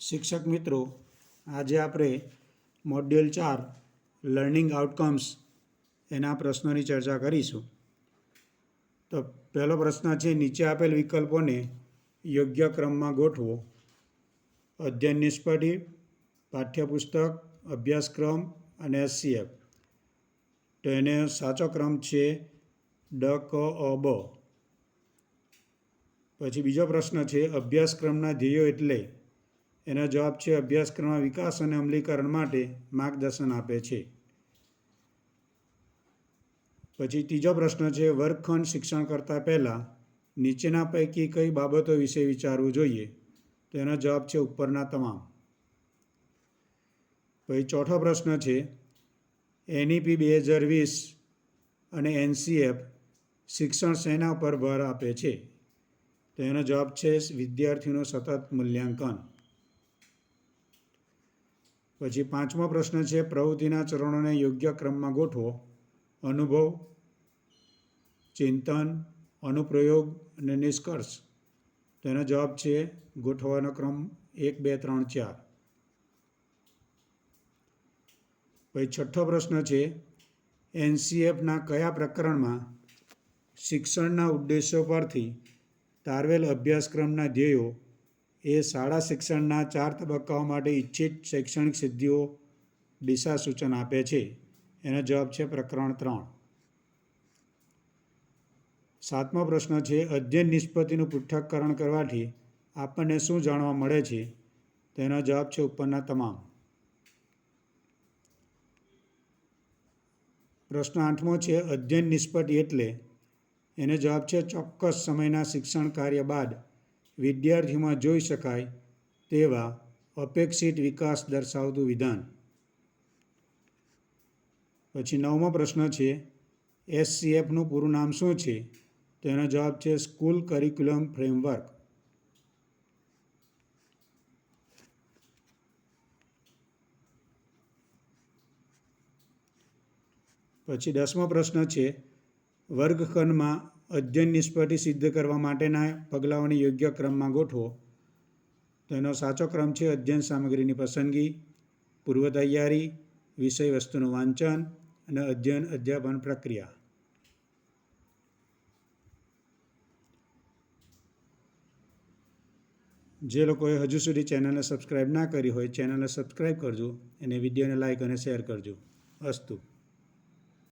શિક્ષક મિત્રો, આજે આપણે મોડ્યુલ ચાર લર્નિંગ આઉટકમ્સ એના પ્રશ્નોની ચર્ચા કરીશું. તો પહેલો પ્રશ્ન છે, નીચે આપેલ વિકલ્પોને યોગ્ય ક્રમમાં ગોઠવો. અધ્યયન નિષ્પતિ પાઠ્યપુસ્તક, અભ્યાસક્રમ અને એસસીએફ તો એને સાચો ક્રમ છે, ડ, ક, અ, બ. પછી બીજો પ્રશ્ન છે, અભ્યાસક્રમના ધ્યેયો એટલે એનો જવાબ છે અભ્યાસક્રમના વિકાસ અને અમલીકરણ માટે માર્ગદર્શન આપે છે. પછી ત્રીજો પ્રશ્ન છે, વર્ગખંડ શિક્ષણ કરતાં પહેલાં નીચેના પૈકી કઈ બાબતો વિશે વિચારવું જોઈએ? તો એનો જવાબ છે, ઉપરના તમામ. પછી ચોથો પ્રશ્ન છે, એનઈપી બે હજાર વીસ અને એનસીએફ શિક્ષણ શેના પર ભર આપે છે? તો એનો જવાબ છે વિદ્યાર્થીનું સતત મૂલ્યાંકન. પછી પાંચમો પ્રશ્ન છે, પ્રવૃત્તિના ચરણોને યોગ્ય ક્રમમાં ગોઠવો. અનુભવ, ચિંતન, અનુપ્રયોગ અને નિષ્કર્ષ. તેનો જવાબ છે, ગોઠવવાનો ક્રમ એક, બે, ત્રણ, ચાર. પછી છઠ્ઠો પ્રશ્ન છે, એનસીએફના કયા પ્રકરણમાં શિક્ષણના ઉદ્દેશો પરથી તારવેલ અભ્યાસક્રમના ધ્યેયો એ શાળા શિક્ષણના ચાર તબક્કાઓ માટે ઇચ્છિત શૈક્ષણિક સિદ્ધિઓ દિશા સૂચન આપે છે. એનો જવાબ છે પ્રકરણ ત્રણ. સાતમો પ્રશ્ન છે, અધ્યયન નિષ્પત્તિનું પૃથ્થકરણ કરવાથી આપણને શું જાણવા મળે છે? તેનો જવાબ છે ઉપરના તમામ. પ્રશ્ન આઠમો છે, અધ્યયન નિષ્પત્તિ એટલે? એનો જવાબ છે ચોક્કસ સમયના શિક્ષણ કાર્ય બાદ વિદ્યાર્થીઓમાં જોઈ શકાય તેવા અપેક્ષિત વિકાસ દર્શાવતું વિધાન. પછી નવમો પ્રશ્ન છે, એસસીએફનું પૂરું નામ શું છે? તો એનો જવાબ છે, સ્કૂલ કરિક્યુલમ ફ્રેમવર્ક. પછી દસમો પ્રશ્ન છે, વર્ગખંડમાં અધ્યયન નિષ્પત્તિ સિદ્ધ કરવા માટેના પગલાઓને યોગ્ય ક્રમમાં ગોઠવો. તો એનો સાચો ક્રમ છે અધ્યયન સામગ્રીની પસંદગી, પૂર્વ તૈયારી, વિષય વસ્તુનું વાંચન અને અધ્યયન અધ્યાપન પ્રક્રિયા. જે લોકોએ હજુ સુધી ચેનલને સબસ્ક્રાઈબ ના કરી હોય ચેનલને સબસ્ક્રાઈબ કરજો અને વિડીયોને લાઈક અને શેર કરજો. અસ્તુ.